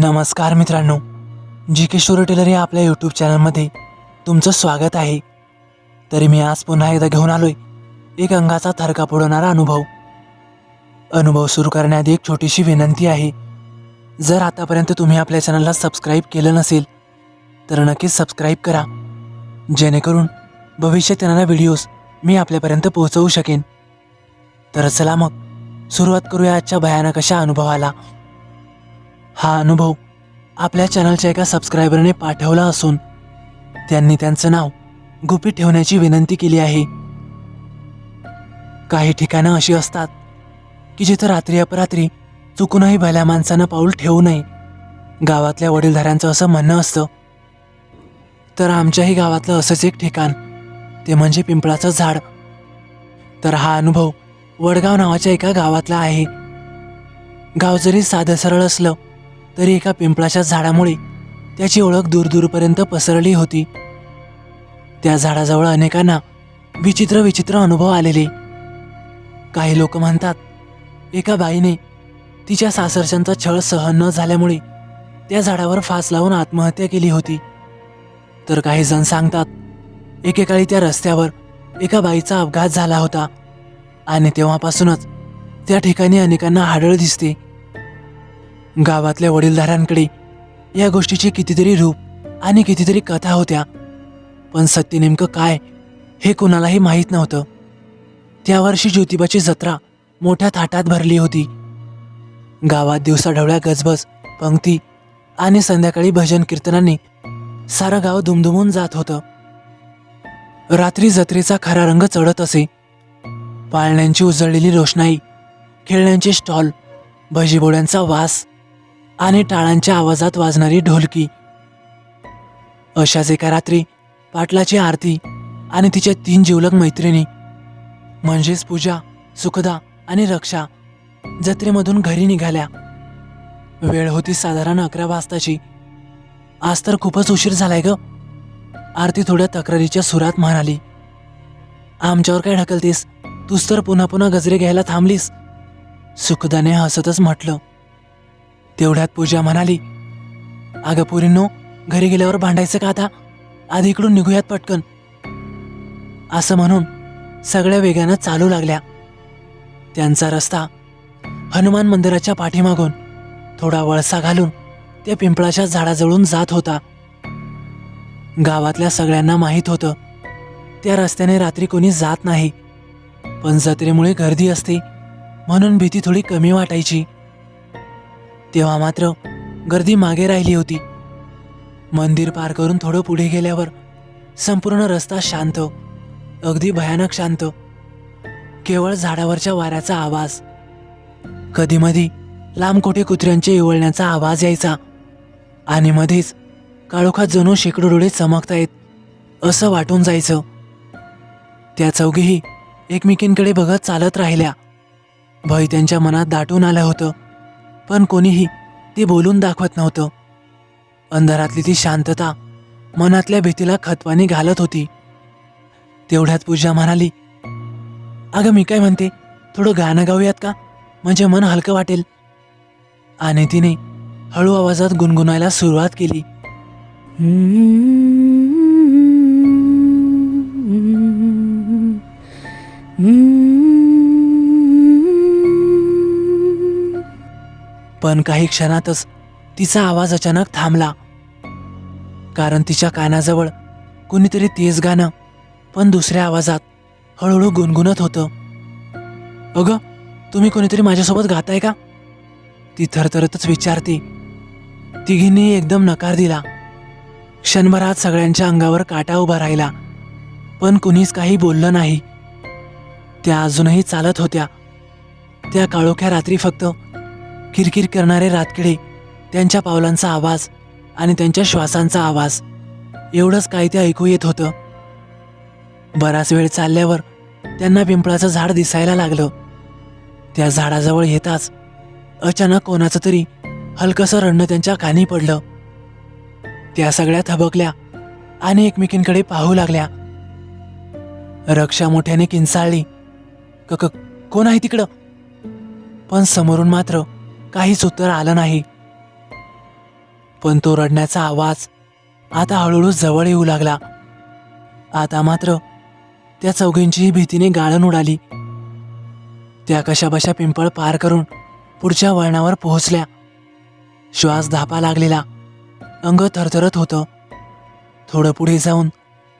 नमस्कार मित्रांनो जी के शोर टेलर या आपल्या यूट्यूब चॅनलमध्ये तुमचं स्वागत आहे. तरी मी आज पुन्हा एकदा घेऊन आलोय एक अंगाचा थरका पडवणारा अनुभव. अनुभव सुरू करण्याआधी एक छोटीशी विनंती आहे जर आतापर्यंत तुम्ही आपल्या चॅनलला सबस्क्राईब केलं नसेल तर नक्कीच सबस्क्राईब करा. जेणेकरून भविष्यात येणाऱ्या व्हिडिओज मी आपल्यापर्यंत पोहोचवू शकेन. तर चला मग सुरुवात करूया आजच्या भयानक अशा अनुभवाला. हा अनुभव आपल्या चॅनलच्या एका सबस्क्रायबरने पाठवला असून त्यांनी त्यांचं नाव गुपित ठेवण्याची विनंती केली आहे. काही ठिकाणं अशी असतात की जिथं रात्री अपरात्री चुकूनही भल्या माणसानं पाऊल ठेवू नये. गावातल्या वडीलधाऱ्यांचं असं म्हणणं असतं तर आमच्याही गावातलं असंच एक ठिकाण ते म्हणजे पिंपळाचं झाड. तर हा अनुभव वडगाव नावाच्या एका गावातला आहे. गाव जरी साधं सरळ असलं तरी एका पिंपळाच्या झाडामुळे त्याची ओळख दूरदूरपर्यंत पसरली होती. त्या झाडाजवळ अनेकांना विचित्र विचित्र अनुभव आलेले. काही लोक म्हणतात एका बाईने तिच्या सासरच्यांचा छळ सहन न झाल्यामुळे त्या झाडावर फास लावून आत्महत्या केली होती. तर काही जण सांगतात एकेकाळी त्या रस्त्यावर एका बाईचा अपघात झाला होता आणि तेव्हापासूनच त्या ठिकाणी अनेकांना हाडळ दिसते. गावातल्या वडीलधाऱ्यांकडे या गोष्टीची कितीतरी रूप आणि कितीतरी कथा होत्या. पण सत्य नेमकं काय हे कुणालाही माहीत नव्हतं. त्या वर्षी ज्योतिबाची जत्रा मोठ्या थाटात भरली होती. गावात दिवसाढवळ्या गजबज पंक्ती आणि संध्याकाळी भजन कीर्तनाने सारं गाव दुमदुमून जात होतं. रात्री जत्रेचा खरा रंग चढत असे. पाळण्यांची उजळलेली रोषणाई खेळण्यांचे स्टॉल भजीबोड्यांचा वास आणि टाळांच्या आवाजात वाजणारी ढोलकी. अशाच एका रात्री पाटलाची आरती आणि तिच्या तीन जिवलग मैत्रिणी म्हणजेच पूजा सुखदा आणि रक्षा जत्रेमधून घरी निघाल्या. वेळ होती साधारण अकरा वाजताची. आज तर खूपच उशीर झालाय ग आरती थोड्या तक्रारीच्या सुरात म्हणाली. आमच्यावर काय ढकलतेस? तूच तर पुन्हा पुन्हा गजरे घ्यायला थांबलीस. सुखदाने हसतच म्हटलं. तेवढ्यात पूजा म्हणाली अगं पोरींनो घरी गेल्यावर भांडायचं का आता? आधी इकडून निघूयात पटकन. असं म्हणून सगळ्या वेगानं चालू लागल्या. त्यांचा रस्ता हनुमान मंदिराच्या पाठीमागून थोडा वळसा घालून त्या पिंपळाच्या झाडाजवळून जात होता. गावातल्या सगळ्यांना माहीत होतं त्या रस्त्याने रात्री कोणी जात नाही पण जत्रेमुळे गर्दी असते म्हणून भीती थोडी कमी वाटायची. तेव्हा मात्र गर्दी मागे राहिली होती. मंदिर पार करून थोडं पुढे गेल्यावर संपूर्ण रस्ता शांत अगदी भयानक शांत. केवळ झाडावरच्या वाऱ्याचा आवाज. कधीमधी लांब लांबकोटे कुत्र्यांचे इवळण्याचा आवाज यायचा. आणि मध्येच काळोखात जणू शेकडो डोळे चमकतायत असं वाटून जायचं. त्या चौघीही एकमेकींकडे बघत चालत राहिल्या. भय त्यांच्या मनात दाटून आलं होतं. पण कोणीही ते बोलून दाखवत नव्हतं. अंधारातली ती शांतता मनातल्या भीतीला खतवानी घालत होती. तेवढ्यात पूजा म्हणाली अगं मी काय म्हणते थोडं गाणं गाऊयात का? म्हणजे मन हलकं वाटेल. आणि तिने हळू आवाजात गुणगुणायला सुरुवात केली. पण काही क्षणातच तिचा आवाज अचानक थांबला. कारण तिच्या कानाजवळ कुणीतरी तेज गाणं पण दुसऱ्या आवाजात हळूहळू गुणगुणत होतं. अगं तुम्ही कोणीतरी माझ्यासोबत गाताय का? ती थरथरतच विचारते. तिघींनी एकदम नकार दिला. क्षणभरात सगळ्यांच्या अंगावर काटा उभा राहिला पण कुणीच काही बोललं नाही. त्या अजूनही चालत होत्या. त्या काळोख्या रात्री फक्त किरकिर करणारे रातकिडे त्यांच्या पावलांचा आवाज आणि त्यांच्या श्वासांचा आवाज. एवढंच काही ते ऐकू येत होतं. बराच वेळ चालल्यावर त्यांना पिंपळाचं झाड दिसायला लागलं. त्या झाडाजवळ येताच अचानक कोणाचं तरी हलकसं रडणं त्यांच्या कानी पडलं. त्या सगळ्या थबकल्या आणि एकमेकींकडे पाहू लागल्या. रक्षा मोठ्याने किंचाळली. क क- कोण आहे तिकडं? पण समोरून मात्र काहीच उत्तर आलं नाही. पण तो रडण्याचा आवाज आता हळूहळू जवळ येऊ लागला. आता मात्र त्या चौघींचीही भीतीने गाळण उडाली. त्या कशाबशा पिंपळ पार करून पुढच्या वळणावर पोहोचल्या. श्वास धापा लागलेला. अंग थरथरत होतं. थोडं पुढे जाऊन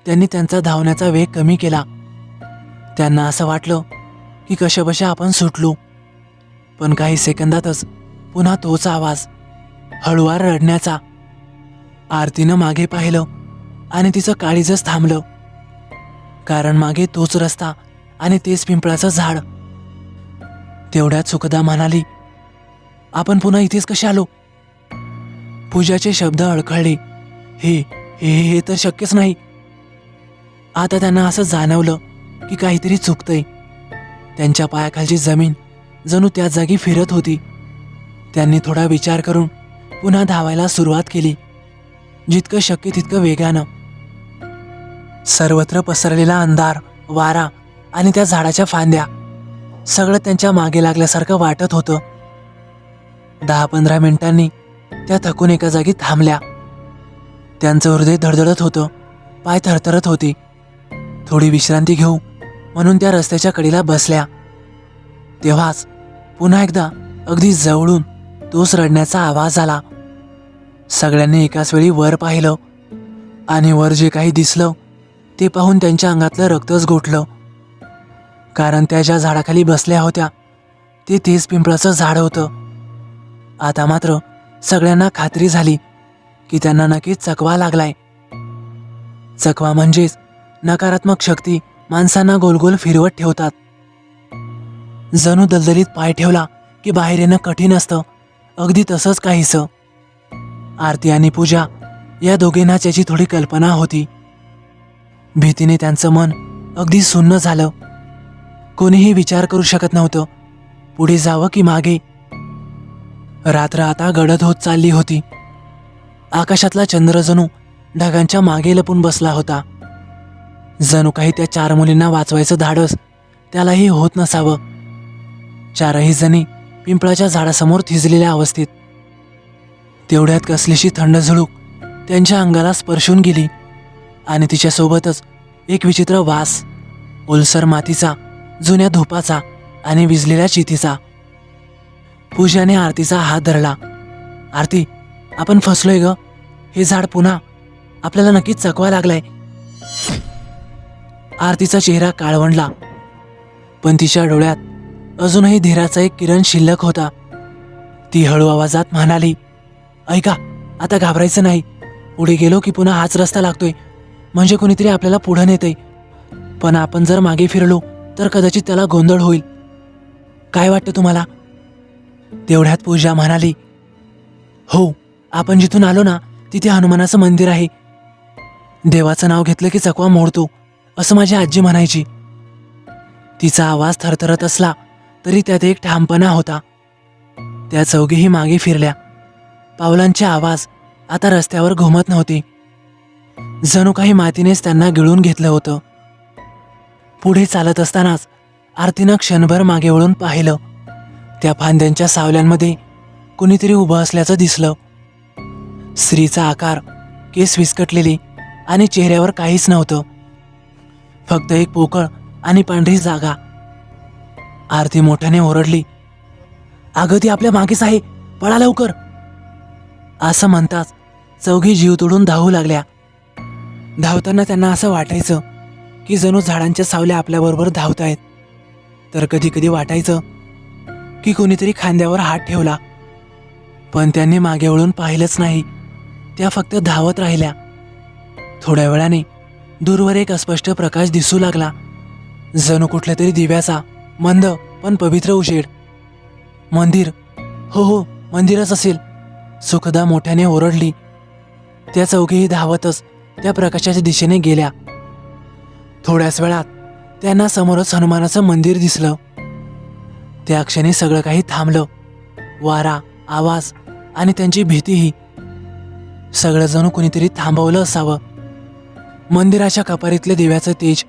त्यांनी त्यांचा धावण्याचा वेग कमी केला. त्यांना असं वाटलं की कशाबशा आपण सुटलो. पण काही सेकंदातच पुन्हा तोच आवाज. हळुवार रडण्याचा. आरतीनं मागे पाहिलं आणि तिचं काळीजच थांबलं. कारण मागे तोच रस्ता आणि तेच पिंपळाचं झाड. तेवढ्यात सुखदा म्हणाली आपण पुन्हा इथेच कसे आलो? पूजाचे शब्द अडखळले हे हे हे तर शक्यच नाही. आता त्यांना असं जाणवलं की काहीतरी चुकतंय. त्यांच्या पायाखालची जमीन जणू त्या जागी फिरत होती. त्यांनी थोडा विचार करून पुन्हा धावायला सुरुवात केली. जितकं शक्य तितकं वेगानं. सर्वत्र पसरलेला अंधार वारा आणि त्या झाडाच्या फांद्या सगळं त्यांच्या मागे लागल्यासारखं वाटत होतं. दहा पंधरा मिनिटांनी त्या थकून एका जागी थांबल्या. त्यांचं हृदय धडधडत होतं पाय थरथरत होती. थोडी विश्रांती घेऊ म्हणून त्या रस्त्याच्या कडेला बसल्या. तेव्हाच पुन्हा एकदा अगदी जवळून तोच रडण्याचा आवाज आला. सगळ्यांनी एकाच वेळी वर पाहिलं. आणि वर जे काही दिसलं ते पाहून त्यांच्या अंगातलं रक्तच गोठलं कारण त्या ज्या झाडाखाली बसल्या होत्या ते तेच पिंपळाचं झाड होतं. आता मात्र सगळ्यांना खात्री झाली की त्यांना नक्कीच चकवा लागलाय. चकवा म्हणजेच नकारात्मक शक्ती माणसांना गोलगोल फिरवत ठेवतात. जणू दलदलीत पाय ठेवला की बाहेर येणं कठीण असतं. अगदी तसंच काहीसं. आरती आणि पूजा या दोघींना त्याची थोडी कल्पना होती. भीतीने त्यांचं मन अगदी सुन्न झालं. कोणीही विचार करू शकत नव्हतं. पुढे जावं की मागे? रात्र आता गडद होत चालली होती. आकाशातला चंद्र जणू ढगांच्या मागे लपून बसला होता. जणू काही त्या चार मुलींना वाचवायचं धाडस त्यालाही होत नसावं. चारही जणी पिंपळाच्या झाडासमोर थिजलेल्या अवस्थेत. तेवढ्यात कसलीशी थंड झुळूक त्यांच्या अंगाला स्पर्शून गेली आणि तिच्यासोबतच एक विचित्र वास ओलसर मातीचा जुन्या धुपाचा आणि विजलेल्या चितीचा. पूजाने आरतीचा हात धरला. आरती आपण फसलोय ग. हे झाड पुन्हा आपल्याला नक्कीच चकवा लागलाय. आरतीचा चेहरा काळवंडला पण तिच्या डोळ्यात अजूनही धीराचा एक किरण शिल्लक होता. ती हळू आवाजात म्हणाली ऐका आता घाबरायचं नाही. पुढे गेलो की पुन्हा हाच रस्ता लागतोय. म्हणजे कुणीतरी आपल्याला पुढं नेतंय. पण आपण जर मागे फिरलो तर कदाचित त्याला गोंधळ होईल. काय वाटतं तुम्हाला? तेवढ्यात पूजा म्हणाली हो आपण जिथून आलो ना तिथे हनुमानाचं मंदिर आहे. देवाचं नाव घेतलं की चकवा मोडतो असं माझी आजी म्हणायची. तिचा आवाज थरथरत असला. तरी त्यात एक ठामपणा होता. त्या चौघीही मागे फिरल्या. पावलांचे आवाज आता रस्त्यावर घुमत नव्हती. जणू काही मातीनेच त्यांना गिळून घेतलं होतं. पुढे चालत असतानाच आरतीनं क्षणभर मागे वळून पाहिलं. त्या फांद्यांच्या सावल्यांमध्ये कुणीतरी उभं असल्याचं दिसलं. स्त्रीचा आकार केस विस्कटलेली आणि चेहऱ्यावर काहीच नव्हतं. फक्त एक पोकळ आणि पांढरी जागा आरती मोठ्याने ओरडली. अगं ती आपल्या मागेच आहे. पळा लवकर. असं म्हणताच चौघी जीव तोडून धावू लागल्या. धावताना त्यांना असं वाटायचं की जणू झाडांच्या सावल्या आपल्याबरोबर धावतायत. तर कधी कधी वाटायचं की कोणीतरी खांद्यावर हात ठेवला. पण त्यांनी मागे वळून पाहिलंच नाही. त्या फक्त धावत राहिल्या. थोड्या वेळाने दूरवर एक अस्पष्ट प्रकाश दिसू लागला. जणू कुठल्या तरी दिव्याचा मंद पण पवित्र उशेड मंदिर हो हो मंदिरच असेल. सुखदा मोठ्याने ओरडली. त्या चौघीही धावतच त्या प्रकाशाच्या दिशेने गेल्या. थोड्याच वेळात त्यांना समोरच हनुमानाचं मंदिर दिसलं. त्या क्षणी सगळं काही थांबलं. वारा आवाज आणि त्यांची भीतीही. सगळं जणू कुणीतरी थांबवलं असावं. मंदिराच्या कपारीतल्या दिव्याचं तेज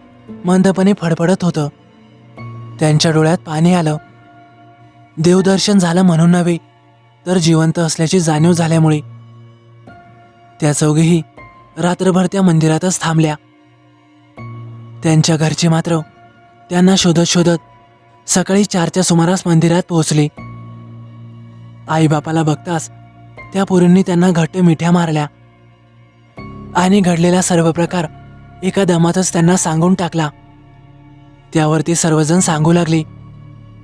मंदपणे फडफडत होतं. त्यांच्या डोळ्यात पाणी आलं. देवदर्शन झालं म्हणून नव्हे तर जिवंत असल्याची जाणीव झाल्यामुळे. त्या चौघेही रात्रभर त्या मंदिरातच थांबल्या. त्यांच्या घरचे मात्र त्यांना शोधत शोधत सकाळी चारच्या सुमारास मंदिरात पोहोचले. आईबापाला बघताच त्या पोरींनी त्यांना घट्ट मिठ्या मारल्या आणि घडलेला सर्व प्रकार एका दमातच त्यांना सांगून टाकला. त्यावर ते सर्वजण सांगू लागले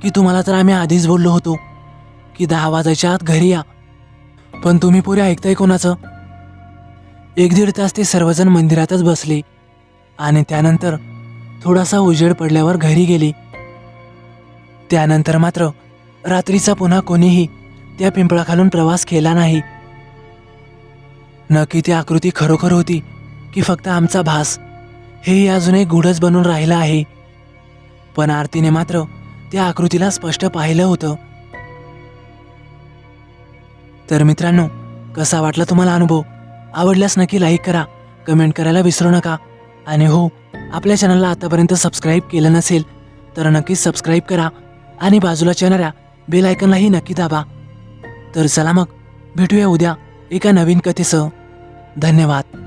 की तुम्हाला तर आम्ही आधीच बोललो होतो की दहा वाजायच्या आत घरी या. पण तुम्ही पुरे ऐकताय कोणाचं? एक दीड तास ते सर्वजण मंदिरातच बसले आणि त्यानंतर थोडासा उजेड पडल्यावर घरी गेले. त्यानंतर मात्र रात्रीचा पुन्हा कोणीही त्या पिंपळाखालून प्रवास केला नाही. नक्की ती आकृती खरोखर होती की फक्त आमचा भास हेही अजून एक गुढच बनून राहिला आहे. पण आरतीने मात्र त्या आकृतीला स्पष्ट पाहिलं होतं. तर मित्रांनो कसा वाटला तुम्हाला अनुभव? आवडल्यास नक्की लाईक करा कमेंट करायला विसरू नका. आणि हो आपल्या चॅनलला आतापर्यंत सबस्क्राईब केलं नसेल तर नक्कीच सबस्क्राईब करा आणि बाजूला येणाऱ्या बेल आयकनलाही नक्की दाबा. तर चला मग भेटूया उद्या एका नवीन कथेसह. धन्यवाद.